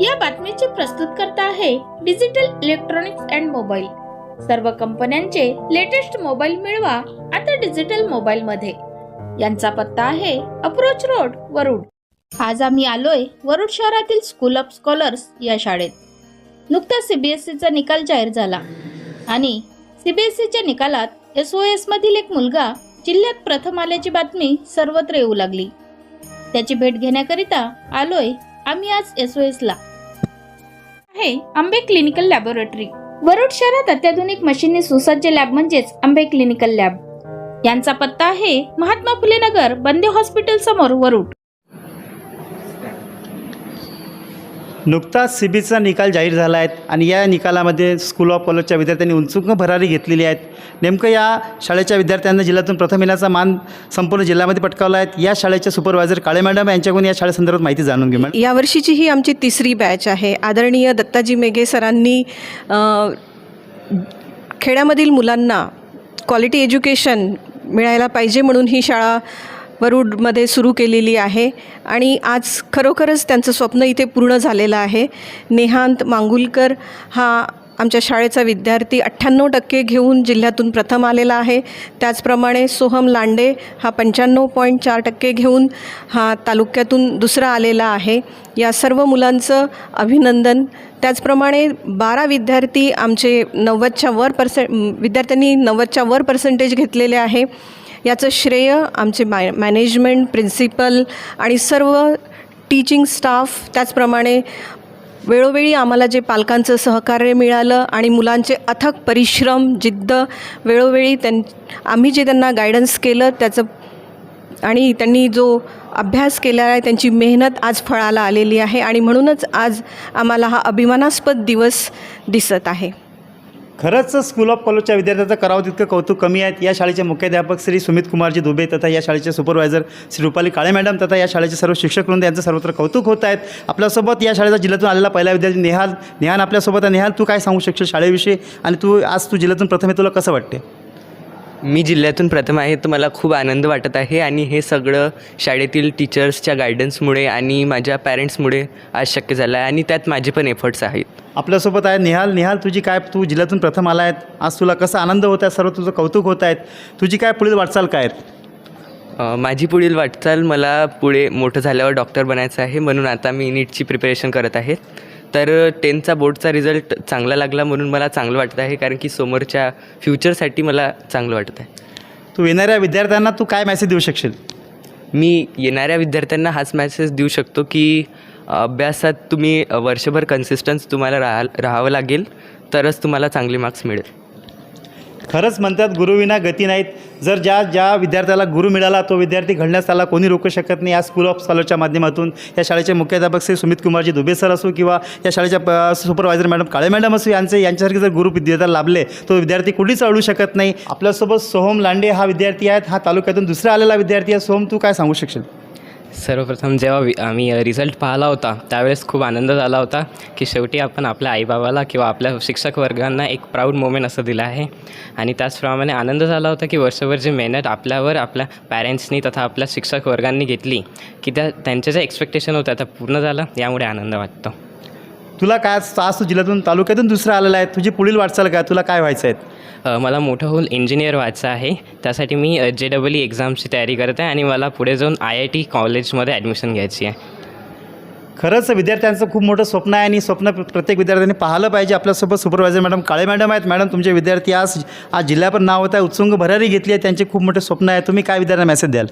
या बातमीचे प्रस्तुत करता आहे डिजिटल इलेक्ट्रॉनिक्स अँड मोबाईल. सर्व कंपन्यांचे लेटेस्ट मोबाईल मिळवा आता डिजिटल मोबाईल मध्ये यांचा पत्ता आहे अप्रोच रोड वरुड. आज आम्ही आलोय वरुड शहरातील स्कूल ऑफ स्कॉलर्स या शाळेत. नुकताच सीबीएसईचा निकाल जाहीर झाला. आणि सीबीएसईच्या निकालात एस ओ एस मधील एक मुलगा जिल्ह्यात प्रथम आल्याची बातमी सर्वत्र येऊ लागली. त्याची भेट घेण्याकरिता आलोय आम्ही आज एस ओ एस ला. आहे आंबे क्लिनिकल लॅबोरेटरी वरुड शहरात अत्याधुनिक मशीनने सुसज्ज लॅब म्हणजेच आंबे क्लिनिकल लॅब यांचा पत्ता आहे महात्मा फुले नगर बंदे हॉस्पिटल समोर वरुड. नुकताच सी बीचा निकाल जाहीर झाला आहे आणि या निकालामध्ये स्कूल ऑफ कॉलेजच्या विद्यार्थ्यांनी उंचुक भरारी घेतलेली आहेत. नेमकं या शाळेच्या विद्यार्थ्यांना जिल्ह्यातून प्रथम येण्याचा मान संपूर्ण जिल्ह्यामध्ये पटकावला आहे. या शाळेच्या सुपरवायझर काळे मॅडम यांच्याकडून या शाळेसंदर्भात माहिती जाणून घेऊ मॅडम यावर्षीची ही आमची तिसरी बॅच आहे. आदरणीय दत्ताजी मेघे सरांनी खेड्यामधील मुलांना क्वालिटी एज्युकेशन मिळायला पाहिजे म्हणून ही शाळा वरुडमध्ये सुरू केलेली आहे. आणि आज खरोखरच त्यांचं स्वप्न इथे पूर्ण झालेलं आहे. नेहांत मांगुलकर हा आमच्या शाळेचा विद्यार्थी अठ्ठ्याण्णव टक्के घेऊन जिल्ह्यातून प्रथम आलेला आहे. त्याचप्रमाणे सोहम लांडे हा पंच्याण्णव पॉईंट चार टक्के घेऊन हा तालुक्यातून दुसरा आलेला आहे. या सर्व मुलांचं अभिनंदन. त्याचप्रमाणे बारा विद्यार्थी आमचे नव्वदच्या वर पर्सेंट विद्यार्थ्यांनी नव्वदच्या वर पर्सेंटेज घेतलेले आहे. याचं श्रेय आमचे मॅ मॅनेजमेंट प्रिन्सिपल आणि सर्व टीचिंग स्टाफ त्याचप्रमाणे वेळोवेळी आम्हाला जे पालकांचं सहकार्य मिळालं आणि मुलांचे अथक परिश्रम जिद्द वेळोवेळी त्यां आम्ही जे त्यांना गायडन्स केलं त्याचं आणि त्यांनी जो अभ्यास केला आहे त्यांची मेहनत आज फळाला आलेली आहे आणि म्हणूनच आज आम्हाला हा अभिमानास्पद दिवस दिसत आहे. खरंच स्कूल ऑफ कॉलेजच्या विद्यार्थ्यांचं करावं तितकं कौतुक कमी आहेत. या शाळेचे मुख्याध्यापक श्री सुमित कुमारजी दुबे तथा या शाळेचे सुपरवायझर श्री रुपाली काळे मॅडम तथा या शाळेचे सर्व शिक्षक वृंद यांचं सर्वत्र कौतुक होत आहेत. आपल्यासोबत या शाळेचा जिल्ह्यातून आलेला पहिला विद्यार्थी नेहाल नेहान आपल्यासोबत आहे. नेहाल तू काय सांगू शकशील शाळेविषयी? आणि तू आज तू जिल्ह्यातून प्रथम तुला कसं वाटते मी जिल्ह्यातून प्रथम आहे तर मला खूप आनंद वाटत आहे आणि हे सगळं शाळेतील टीचर्सच्या गायडन्समुळे आणि माझ्या पॅरेंट्समुळे आज शक्य झालं आहे आणि त्यात माझे पण एफर्ट्स आहेत. आपल्यासोबत आहे निहाल. निहाल तुझी काय तू जिल्ह्यातून प्रथम आला आहेत आज तुला कसा आनंद होत आहे? सर्व तुझं कौतुक होत आहेत तुझी काय पुढील वाटचाल काय आहेत माझी पुढील वाटचाल मला पुढे मोठं झाल्यावर डॉक्टर बनायचं आहे म्हणून आता मी नीटची प्रिपरेशन करत आहे. तर टेनचा बोर्डचा रिझल्ट चांगला लागला म्हणून मला चांगलं वाटत आहे कारण की समोरच्या फ्युचरसाठी मला चांगलं वाटत आहे. तू येणाऱ्या विद्यार्थ्यांना तू काय मेसेज देऊ शकशील? मी येणाऱ्या विद्यार्थ्यांना हाच मेसेज देऊ शकतो की अभ्यासात तुम्ही वर्षभर कन्सिस्टन्स तुम्हाला राहा राहावं लागेल तरच तुम्हाला चांगले मार्क्स मिळेल. खरंच म्हणतात गुरुविना गती नाहीत. जर ज्या ज्या विद्यार्थ्याला गुरु मिळाला तो विद्यार्थी घडण्यास त्याला कोणी रोखू शकत नाही. या स्कूल ऑफ स्कॉलरच्या माध्यमातून या शाळेचे मुख्याध्यापक श्री सुमित कुमारजी दुबे सर असो किंवा या शाळेच्या सुपरवायझर मॅडम काळे मॅडम असो यांचे यांच्यासारखे जर गुरु विद्यार्थ्याला लाभले तो विद्यार्थी कुठेच अडू शकत नाही. आपल्यासोबत सोहम लांडे हा विद्यार्थी आहेत. हा तालुक्यातून दुसरा आलेला विद्यार्थी आहे. सोहम तू काय सांगू शकशील? सर्वप्रथम जेव्हा वि आम्ही रिझल्ट पाहिला होता त्यावेळेस खूप आनंद झाला होता की शेवटी आपण आपल्या आईबाबाला किंवा आपल्या शिक्षक वर्गांना एक प्राऊड मोमेंट असं दिलं आहे. आणि त्याचप्रमाणे आनंद झाला होता की वर्षभर जी मेहनत आपल्यावर आपल्या पॅरेंट्सनी तथा आपल्या शिक्षक वर्गांनी घेतली की त्या त्यांच्या ज्या एक्सपेक्टेशन होत्या त्या पूर्ण झालं यामुळे आनंद वाटतो. तुला काय आज तू जिल्ह्यातून तालुक्यातून दुसरा आलेला आहे? तुझी पुढील वाटचाल काय? तुला काय व्हायचं आहे? मला मोठं होऊन इंजिनियर व्हायचं आहे. त्यासाठी मी जे डबल ई एक्झामची तयारी करत आहे आणि मला पुढे जाऊन आय आय टी कॉलेजमध्ये ॲडमिशन घ्यायची आहे. खरंच विद्यार्थ्यांचं खूप मोठं स्वप्न आहे आणि स्वप्न प्र- प्रत्येक विद्यार्थ्यांनी पाहिलं पाहिजे. आपल्यासोबत सुपरवायझर मॅडम काळे मॅडम आहेत. मॅडम तुमचे विद्यार्थी आज आज जिल्ह्यावर नाव होत आहे. उत्सुंग भरारी घेतली आहे. त्यांचे खूप मोठे स्वप्न आहे. तुम्ही काय विद्यार्थ्यांना मेसेज द्याल?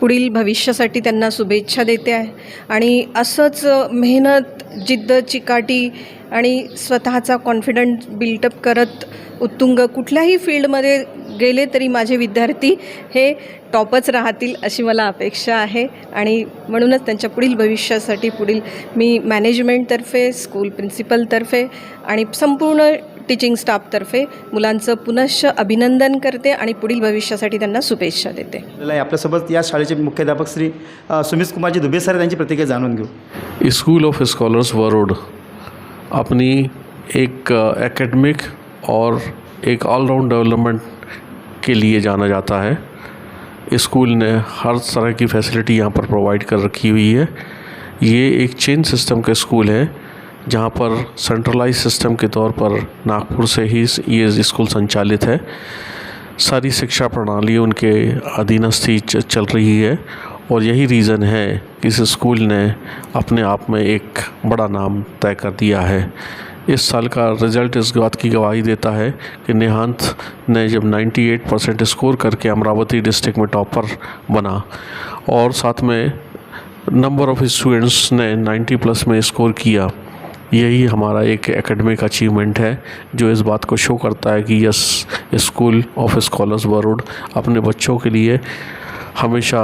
पुढील भविष्यासाठी त्यांना शुभेच्छा देते आहे. आणि असंच मेहनत जिद्द चिकाटी आणि स्वतःचा कॉन्फिडंट बिल्टअप करत उत्तुंग कुठल्याही फील्डमध्ये गेले तरी माझे विद्यार्थी हे टॉपच राहतील अशी मला अपेक्षा आहे. आणि म्हणूनच त्यांच्या पुढील भविष्यासाठी पुढील मी मॅनेजमेंटतर्फे स्कूल प्रिन्सिपलतर्फे आणि संपूर्ण टीचिंग स्टाफतर्फे मुलांचं पुनश्च अभिनंदन करते आणि पुढील भविष्यासाठी त्यांना शुभेच्छा देते. आपल्याला आपल्यासोबत या शाळेचे मुख्याध्यापक श्री सुमित कुमारजी दुबे सर यांची प्रतिक्रिया जाणून घेऊ. स्कूल ऑफ स्कॉलर्स वरोड अपनी एक एकेडमिक और एक ऑलराउंड डेवलपमेंट के लिए जाना जाता है। स्कूल ने हर तरह की फैसिलिटी यहाँ पर प्रोवाइड कर रखी हुई है। ये एक चेन सिस्टम के स्कूल है। जहाँ पर सेंट्रलाइज सिस्टम के तौर पर नागपुर से ही ये स्कूल संचालित है। सारी शिक्षा प्रणाली उनके अधीनस्थ चल रही है और यही रीज़न है कि इस स्कूल ने अपने आप में एक बड़ा नाम तय कर दिया है। इस साल का रिज़ल्ट इस बात की गवाही देता है कि नेहांत ने जब 98 परसेंट स्कोर करके अमरावती डिस्ट्रिक्ट में टॉपर बना और साथ में नंबर ऑफ़ स्टूडेंट्स ने 90 प्लस में स्कोर किया। यही हमारा एक एकेडमिक अचीवमेंट है, जो इस बात को शो करता है कि yes school of scholars Warud अपने बच्चों के लिए हमेशा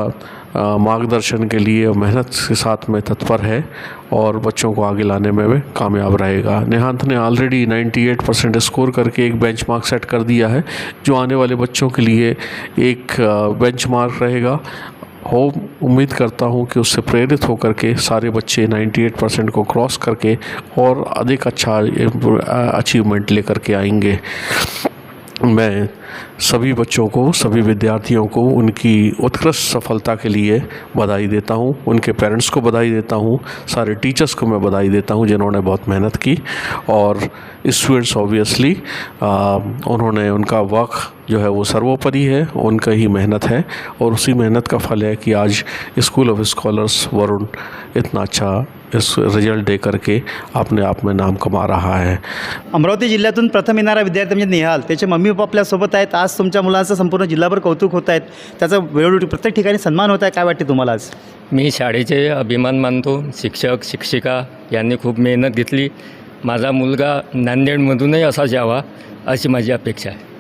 मार्गदर्शन के लिए मेहनत के साथ में तत्पर है और बच्चों को आगे लाने में भी कामयाब रहेगा। नेहांत ने ऑलरेडी 98 परसेंट स्कोर करके एक बेंचमार्क सेट कर दिया है, जो आने वाले बच्चों के लिए एक बेंचमार्क रहेगा। हो उम्मीद करता हूँ कि उससे प्रेरित होकर के सारे बच्चे 98 परसेंट को क्रॉस करके और अधिक अच्छा अचीवमेंट लेकर के आएंगे। मैं सभी बच्चों को, सभी विद्यार्थियों को उनकी उत्कृष्ट सफलता के लिए बधाई देता हूँ, उनके पेरेंट्स को बधाई देता हूँ, सारे टीचर्स को मैं बधाई देता हूँ जिन्होंने बहुत मेहनत की और स्टूडेंट्स ऑब्वियसली उन्होंने उनका वर्क जो है वो सर्वोपरि है, उनका ही मेहनत है और उसी मेहनत का फल है कि आज स्कूल ऑफ़ स्कॉलर्स वरुण इतना अच्छा इस रिजल्ट दे करके अपने आप में नाम कमा रहा है। अमरावती जिल्ह्यातून प्रथम येणारा विद्यार्थी म्हणजे नेहाल. त्याचे मम्मी पप्पा आपल्यासोबत आहेत. आज तुमच्या मुलांचं संपूर्ण जिल्हाभर कौतुक होत आहेत त्याचा वेळोवेळी प्रत्येक ठिकाणी सन्मान होत आहे. काय वाटते तुम्हाला आज? मी शाळेचे अभिमान मानतो. शिक्षक शिक्षिका यांनी खूप मेहनत घेतली. माझा मुलगा नांदेडमधूनही असाच यावा अशी माझी अपेक्षा आहे.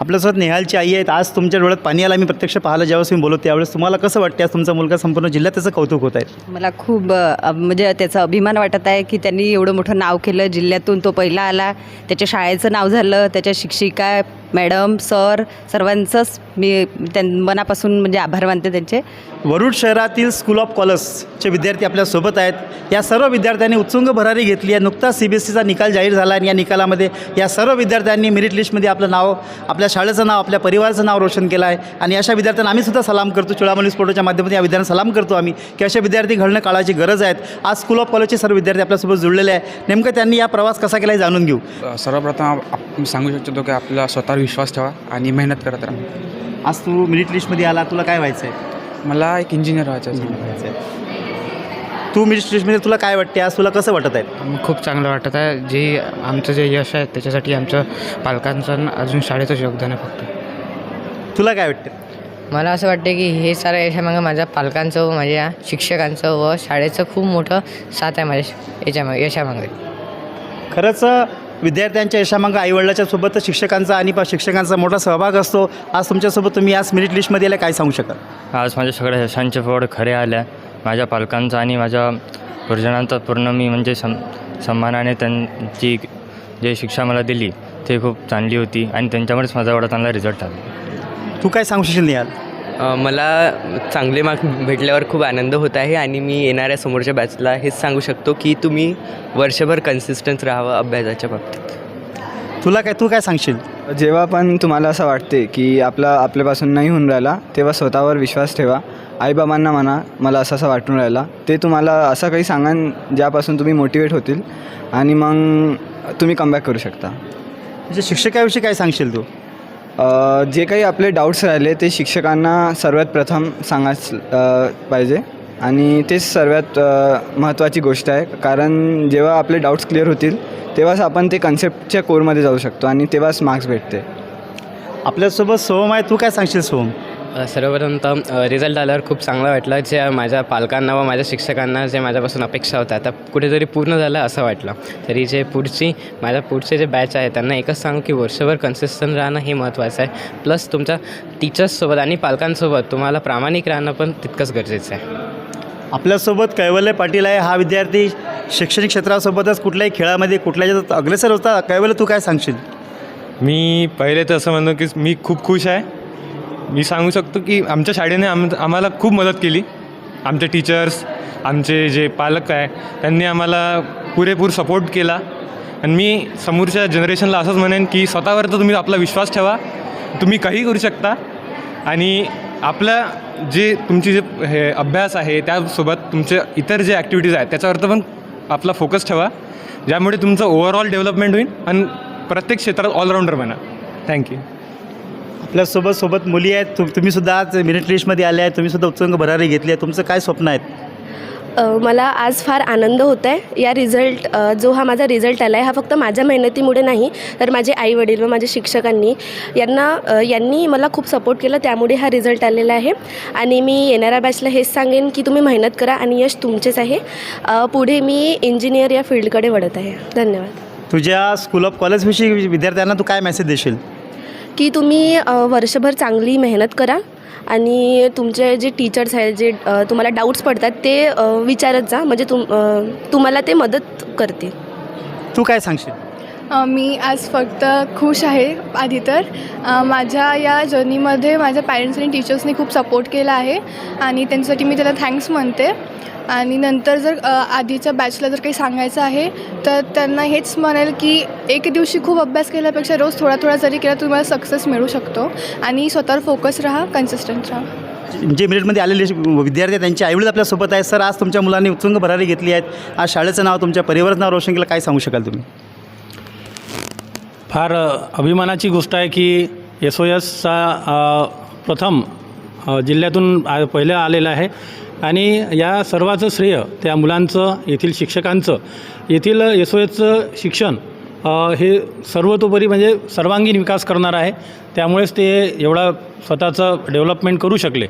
आपल्यासोबत नेहालची आई आहेत. आज तुमच्या डोळ्यात पाणी आला. मी प्रत्यक्ष पाहायला ज्यावेळेस मी बोलतो त्यावेळेस तुम्हाला कसं वाटते आज तुमचा मुलगा संपूर्ण जिल्ह्यात त्याचं कौतुक होत आहे. मला खूप अ, म्हणजे त्याचा अभिमान वाटत आहे की त्यांनी एवढं मोठं नाव केलं. जिल्ह्यातून तो पहिला आला. त्याच्या शाळेचं नाव झालं. त्याच्या शिक्षिका मॅडम सर सर्वांचंच मी त्यां मनापासून म्हणजे आभार मानते त्यांचे. वरुड शहरातील स्कूल ऑफ कॉलर्सचे विद्यार्थी आपल्यासोबत आहेत. या सर्व विद्यार्थ्यांनी उत्सुंग भरारी घेतली आहे. नुकताच सी बी एस सीचा निकाल जाहीर झाला आणि या निकालामध्ये या सर्व विद्यार्थ्यांनी मेरिट लिस्टमध्ये आपलं नाव आपल्या शाळेचं नाव आपल्या परिवाराचं नाव रोशन केलं आहे. आणि अशा विद्यार्थ्यांना आम्ही सुद्धा सलाम करतो. चुळामणी स्पोर्टच्या माध्यमातून या विद्यार्थ्यांना सलाम करतो आम्ही की अशा विद्यार्थी घडणं काळाची गरज आहेत. आज स्कूल ऑफ कॉलेजचे सर्व विद्यार्थी आपल्यासोबत जुळलेले आहे नेमकं त्यांनी या प्रवास कसा केला हे जाणून घेऊ. सर्वप्रथम आप- आप- मी सांगू इच्छितो की आपला स्वतःवर विश्वास ठेवा आणि मेहनत करत राहा. आज तू मेरिट लिस्टमध्ये आला तुला काय व्हायचं आहे मला एक इंजिनियर व्हायचं आहे तू मेरिट लिस्टमध्ये तुला काय वाटते? आज तुला कसं वाटत आहे? खूप चांगलं वाटत आहे. जे आमचं जे यश आहे त्याच्यासाठी आमचं पालकांचं आणि अजून शाळेचंच योगदान आहे फक्त. तुला काय वाटतं? मला असं वाटते की हे सारं याच्यामागं माझ्या पालकांचं व माझ्या शिक्षकांचं व शाळेचं खूप मोठं साथ आहे माझ्या याच्यामागे यशामागे खरंच विद्यार्थ्यांच्या यशामागं आईवडिलाच्या सोबत शिक्षकांचा आणि शिक्षकांचा मोठा सहभाग असतो. आज तुमच्यासोबत तुम्ही आज मेरिट लिस्टमध्ये आले काय सांगू शकाल? आज माझ्या सगळ्या यशांचे फळ खरे आल्या. माझ्या पालकांचा आणि माझ्या गुरुजनांचा पूर्ण मी म्हणजे सम सन्मानाने त्यांची जे शिक्षा मला दिली ते खूप चांगली होती आणि त्यांच्यामुळेच माझा एवढा चांगला रिझल्ट आला. तू काय सांगू शकशील निहाल मला चांगले मार्क भेटल्यावर खूप आनंद होत आहे आणि मी येणाऱ्या समोरच्या बॅचला हेच सांगू शकतो की तुम्ही वर्षभर कन्सिस्टन्स राहावं अभ्यासाच्या बाबतीत. तुला काय तू काय सांगशील? जेव्हा पण तुम्हाला असं वाटते की आपला आपल्यापासून नाही होऊन राहिला तेव्हा स्वतःवर विश्वास ठेवा. आईबाबांना म्हणा मला असं असं वाटून राहिला. ते तुम्हाला असं काही सांगान ज्यापासून तुम्ही मोटिवेट होतील आणि मग तुम्ही कमबॅक करू शकता. म्हणजे शिक्षकाविषयी काय सांगशील तू? जे काही आपले डाऊट्स राहिले ते शिक्षकांना सर्वात प्रथम सांगाच पाहिजे. आणि तेच सर्वात महत्त्वाची गोष्ट आहे. कारण जेव्हा आपले डाऊट्स क्लिअर होतील तेव्हाच आपण ते कन्सेप्टच्या कोरमध्ये जाऊ शकतो आणि तेव्हाच मार्क्स भेटते. आपल्यासोबत सोहम आहे. तू काय सांगशील सोहम? सर्वप्रथम तर रिझल्ट आल्यावर खूप चांगलं वाटलं. जे माझ्या पालकांना व माझ्या शिक्षकांना जे माझ्यापासून अपेक्षा होत्या त्या कुठेतरी पूर्ण झालं असं वाटलं. तरी जे पुढची माझ्या पुढचे जे बॅच आहे त्यांना एकच सांगू की वर्षभर कन्सिस्टंट राहणं हे महत्त्वाचं आहे. प्लस तुमच्या टीचर्ससोबत आणि पालकांसोबत तुम्हाला प्रामाणिक राहणं पण तितकंच गरजेचं आहे. आपल्यासोबत कैवल्य पाटील आहे. हा विद्यार्थी शैक्षणिक क्षेत्रासोबतच कुठल्याही खेळामध्ये कुठल्या ह्याच्यात अग्रेसर होता. कैवल्य तू काय सांगशील? मी पहिले तर असं म्हणतो की मी खूप खुश आहे. मी सांगू शकतो की आमच्या शाळेने आम आम्हाला खूप मदत केली. आमचे टीचर्स आमचे जे पालक आहे त्यांनी आम्हाला पुरेपूर सपोर्ट केला. आणि मी समोरच्या जनरेशनला असंच म्हणेन की स्वतःवर तर तुम्ही आपला विश्वास ठेवा. तुम्ही काही करू शकता. आणि आपल्या जे तुमची जे हे अभ्यास आहे त्यासोबत तुमचे इतर जे ॲक्टिव्हिटीज आहेत त्याच्यावर पण आपला फोकस ठेवा. ज्यामुळे तुमचं ओव्हरऑल डेव्हलपमेंट होईल. आणि प्रत्येक क्षेत्रात ऑलराऊंडर बना. थँक्यू आपल्यासोबत सोबत मुली आहेत. तु तुम्ही सुद्धा आज मेरिट लिस्टमध्ये आले आहेत. तुम्ही सुद्धा उत्तुंग भरारी घेतली आहे. तुमचं काय स्वप्न आहेत? मला आज फार आनंद होत आहे या रिझल्ट जो हा माझा रिझल्ट आला आहे हा फक्त माझ्या मेहनतीमुळे नाही तर माझे आईवडील व माझ्या शिक्षकांनी यांना यांनी मला खूप सपोर्ट केला. त्यामुळे हा रिझल्ट आलेला आहे. आणि मी येणाऱ्या बॅचला हेच सांगेन की तुम्ही मेहनत करा आणि यश तुमचेच आहे. पुढे मी इंजिनियर या फील्डकडे वळत आहे. धन्यवाद. तुझ्या स्कूल ऑफ कॉलेजविषयी विद्यार्थ्यांना तू काय मेसेज देशील? की तुम्ही वर्षभर चांगली मेहनत करा आणि तुमचे जे टीचर्स आहेत जे तुम्हाला डाऊट्स पडतात ते विचारत जा. म्हणजे तुम तुम्हाला ते मदत करतील. तू काय सांगशील? मी आज फक्त खुश आहे आधी तर. माझ्या या जर्नीमध्ये माझ्या पॅरेंट्स आणि टीचर्सनी खूप सपोर्ट केला आहे आणि त्यांच्यासाठी मी त्याला थँक्स म्हणते. आणि नंतर जर आधीच्या बॅचला जर काही सांगायचं आहे तर त्यांना हेच म्हणेल की एक दिवशी खूप अभ्यास केल्यापेक्षा रोज थोडा थोडा जरी केला तर तुम्हाला सक्सेस मिळू शकतो. आणि स्वतःवर फोकस राहा कन्सिस्टंट राहा. जे मेरिटमध्ये आलेले विद्यार्थी त्यांचे आईवडील आपल्यासोबत आहेत. सर आज तुमच्या मुलांनी उत्सुंग भरारी घेतली आहेत. आज शाळेचं नाव तुमच्या परिवाराचं नाव रोशन केलं काय सांगू शकाल तुम्ही? फार अभिमानाची गोष्ट आहे की एस ओ एसचा प्रथम जिल्ह्यातून आ- पहिलं आलेला आहे. आणि या सर्वाचं श्रेय त्या मुलांचं येथील शिक्षकांचं येथील एस ओ एसचं शिक्षण हे सर्वतोपरी म्हणजे सर्वांगीण विकास करणार आहे. त्यामुळेच ते एवढा स्वतःचं डेव्हलपमेंट करू शकले.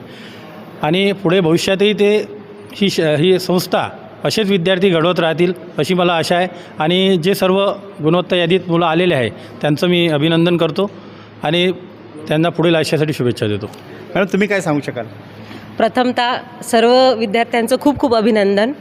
आणि पुढे भविष्यातही ते ही श ही संस्था असेच विद्यार्थी घडवत राहतील अशी मला आशा आहे. आणि जे सर्व गुणवत्ता यादीत मुलं आलेले आहे त्यांचं मी अभिनंदन करतो. आणि त्यांना पुढील आयुष्यासाठी शुभेच्छा देतो. मॅडम तुम्ही काय सांगू शकाल? प्रथमतः सर्व विद्यार्थ्यांचं खूप खूप अभिनंदन.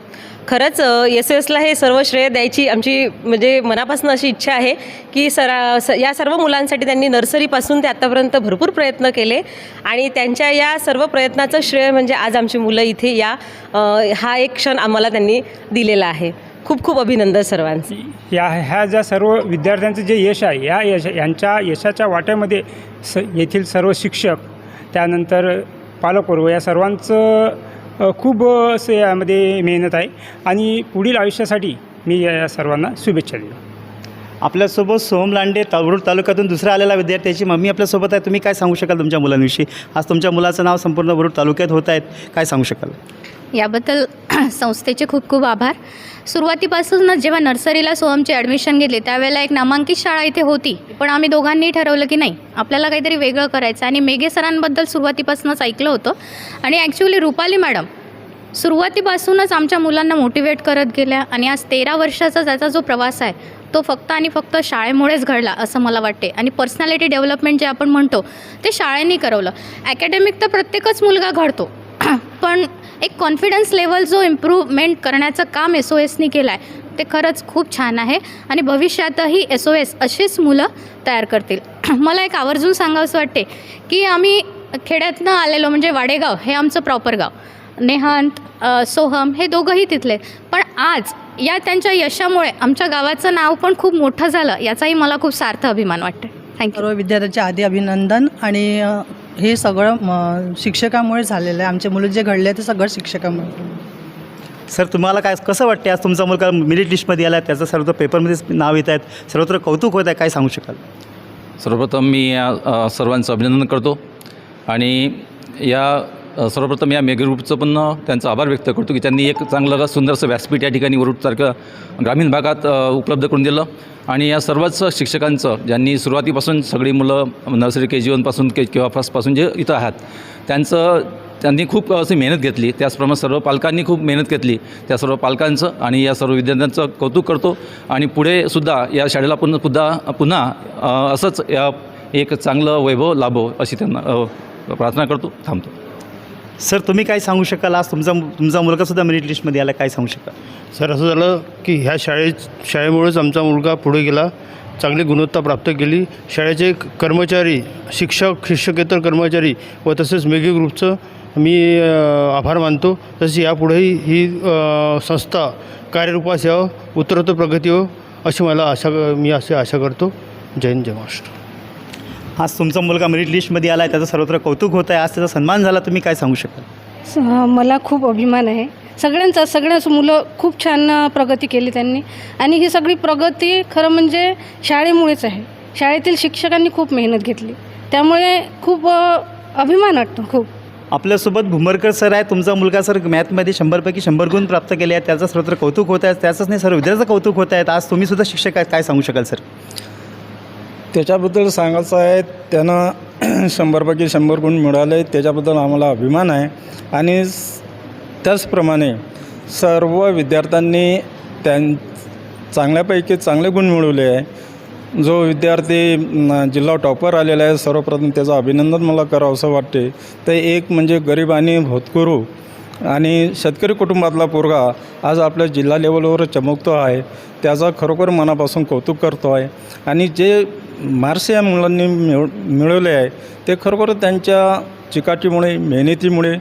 खरंच एस एसला हे सर्व श्रेय द्यायची आमची म्हणजे मनापासून अशी इच्छा आहे की सरा स या सर्व मुलांसाठी त्यांनी नर्सरीपासून ते आत्तापर्यंत भरपूर प्रयत्न केले आणि त्यांच्या या सर्व प्रयत्नाचं श्रेय म्हणजे आज आमची मुलं इथे या हा एक क्षण आम्हाला त्यांनी दिलेला आहे. खूप खूप अभिनंदन सर्वांचं. या ह्या ज्या सर्व विद्यार्थ्यांचं जे यश आहे या यश यांच्या यशाच्या वाट्यामध्ये स येथील सर्व शिक्षक त्यानंतर पालकवर्ग या सर्वांचं खूप असं यामध्ये मेहनत आहे. आणि पुढील आयुष्यासाठी मी या सर्वांना शुभेच्छा देतो. आपल्यासोबत सोहम लांडे तावरूड तालुक्यातून दुसरा आलेला विद्यार्थ्याची मम्मी आपल्यासोबत आहे. तुम्ही काय सांगू शकाल तुमच्या मुलांविषयी? आज तुमच्या मुलाचं नाव संपूर्ण वरुड तालुक्यात होत आहेत काय सांगू शकाल? याबद्दल संस्थेचे खूप खूप आभार. सुरुवातीपासूनच जेव्हा नर्सरीला सोहमचे ॲडमिशन घेतले त्यावेळेला एक नामांकित शाळा इथे होती. पण आम्ही दोघांनी ठरवलं की नाही आपल्याला काहीतरी वेगळं करायचं. आणि मेघे सरांबद्दल सुरुवातीपासूनच ऐकलं होतं. आणि ॲक्च्युली रुपाली मॅडम सुरुवातीपासूनच आमच्या मुलांना मोटिवेट करत गेल्या आणि आज तेरा वर्षाचा त्याचा जो प्रवास आहे तो फक्त आणि फक्त शाळेमुळेच घडला असं मला वाटते. आणि पर्सनॅलिटी डेव्हलपमेंट जे आपण म्हणतो ते शाळेने करवलं. ॲकॅडमिक तर प्रत्येकच मुलगा घडतो. पण एक कॉन्फिडन्स लेवल जो इम्प्रूव्हमेंट करण्याचं काम एस ओ एसनी केलं आहे ते खरंच खूप छान आहे. आणि भविष्यातही एस ओ एस अशीच मुलं तयार करतील. मला एक आवर्जून सांगावंसं वाटते की आम्ही खेड्यातनं आलेलो म्हणजे वाडेगाव हे आमचं प्रॉपर गाव. नेहांत सोहम हे दोघंही तिथले. पण आज या त्यांच्या यशामुळे आमच्या गावाचं नाव पण खूप मोठं झालं याचाही मला खूप सार्थ अभिमान वाटते थँक्यू सर्व विद्यार्थ्यांचे आधी अभिनंदन आणि हे सगळं म, शिक्षकामुळे झालेलं आहे. आमचे मुलं जे घडले ते सगळं शिक्षकामुळे सर तुम्हाला काय कसं वाटते आज तुमचा मुलगा मेरिट लिस्टमध्ये आला त्याचं सर्वत्र पेपरमध्ये नाव येत आहेत सर्वत्र कौतुक होत आहे काय सांगू शकाल? सर्वप्रथम मी या अ, सर्वांचं अभिनंदन करतो. आणि या सर्वप्रथम या मेगा ग्रुपचं पण त्यांचा आभार व्यक्त करतो की त्यांनी एक चांगलं सुंदरसं व्यासपीठ या ठिकाणी वरुडसारखं ग्रामीण भागात उपलब्ध करून दिलं. आणि या सर्वच शिक्षकांचं ज्यांनी सुरुवातीपासून सगळी मुलं नर्सरी के जी वनपासून के किंवा फर्स्टपासून जे इथं आहात त्यांचं त्यांनी खूप अशी मेहनत घेतली. त्याचप्रमाणे सर्व पालकांनी खूप मेहनत घेतली. त्या सर्व पालकांचं आणि या सर्व विद्यार्थ्यांचं कौतुक करतो. आणि पुढे सुद्धा या शाळेला पुन्हा पुन्हा पुन्हा असंच या एक चांगलं वैभव लाभो अशी त्यांना प्रार्थना करतो थांबतो. सर तुम्ही काय सांगू शकाल? आज तुमचा तुमचा मुलगासुद्धा मेरिट लिस्टमध्ये आला काय सांगू शकाल? सर असं झालं की ह्या शाळेत शाळेमुळेच आमचा मुलगा पुढे गेला चांगली गुणवत्ता प्राप्त केली. शाळेचे कर्मचारी शिक्षक शिक्षकेतर कर्मचारी व तसेच मेघे ग्रुपचं मी आभार मानतो. तसेच यापुढेही ही संस्था कार्यरूपास यावं उत्तरोत्तर प्रगती हो अशी मला आशा मी अशी आशा करतो. जय हिंद जय महाराष्ट्र. आज तुमचा मुलगा मेरिट लिस्टमध्ये आला आहे त्याचं सर्वत्र कौतुक होत आहे. आज त्याचा सन्मान झाला तुम्ही काय सांगू शकाल? स- मला खूप अभिमान आहे. सगळ्यांचा सगळ्याच मुलं खूप छान प्रगती केली त्यांनी. आणि ही सगळी प्रगती खरं म्हणजे शाळेमुळेच आहे. शाळेतील शिक्षकांनी खूप मेहनत घेतली. त्यामुळे खूप अ, अभिमान वाटतो खूप. आपल्यासोबत भुमरकर सर आहे तुमचा मुलगा सर मॅथमध्ये शंभरपैकी शंभर गुण प्राप्त केले आहेत. त्याचं सर्वत्र कौतुक होत आहे. त्याचंच नाही सर्व विद्यार्थ्याचं कौतुक होत आहेत. आज तुम्ही सुद्धा शिक्षक आहेत. काय सांगू शकाल सर? त्याच्याबद्दल सांगायचं आहे त्यांना शंभरपैकी शंभर गुण मिळाले त्याच्याबद्दल आम्हाला अभिमान आहे. आणि त्याचप्रमाणे सर्व विद्यार्थ्यांनी त्यां चांगल्यापैकी चांगले गुण मिळवले आहे. जो विद्यार्थी जिल्हा टॉपर आलेला आहे सर्वप्रथम त्याचं अभिनंदन मला करावं असं वाटते. ते एक म्हणजे गरीब आणि भोतकरू आणि शेतकरी कुटुंबातला पोरगा आज आपल्या जिल्हा लेवलवर चमकतो आहे. त्याचा खरोखर मनापासून कौतुक करतो आहे. आणि जे मार्क्स या मुलांनी मिळ मिळवले आहे ते खरोखर त्यांच्या चिकाटीमुळे मेहनतीमुळे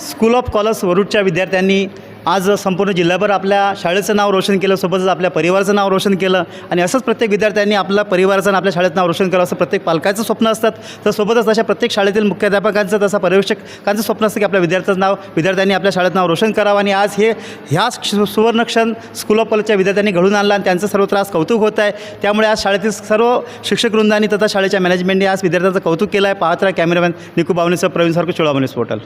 स्कूल ऑफ कॉलर्स वरुडच्या विद्यार्थ्यांनी आज संपूर्ण जिल्ह्याभर आपल्या शाळेचं नाव रोशन केलं सोबतच आपल्या परिवाराचं नाव रोशन केलं आणि असंच प्रत्येक विद्यार्थ्यांनी आपल्या परिवाराचं आणि आपल्या शाळेचं नाव रोशन केलं असं प्रत्येक पालकाचं स्वप्न असतात. तर सोबतच अशा प्रत्येक शाळेतील मुख्याध्यापकांचं तसं पर्यवेक्षकांचं स्वप्न असतं की आपल्या विद्यार्थ्याचं नाव विद्यार्थ्यांनी आपल्या शाळेत नाव रोशन करावं आणि आज हे ह्या सुवर्णक्षण स्कूल ऑफ कॉलेजच्या विद्यार्थ्यांनी घडून आणलं आणि त्यांचं सर्वत्र आज कौतुक होत आहे. त्यामुळे आज शाळेतील सर्व शिक्षक वृंदांनी तथा शाळेच्या मॅनेजमेंटने आज विद्यार्थ्यांचं कौतुक केलं आहे. पाहत राहा कॅमेरामॅन निकू बावनेसह प्रवीण सारखं चोळावणे पोर्टल.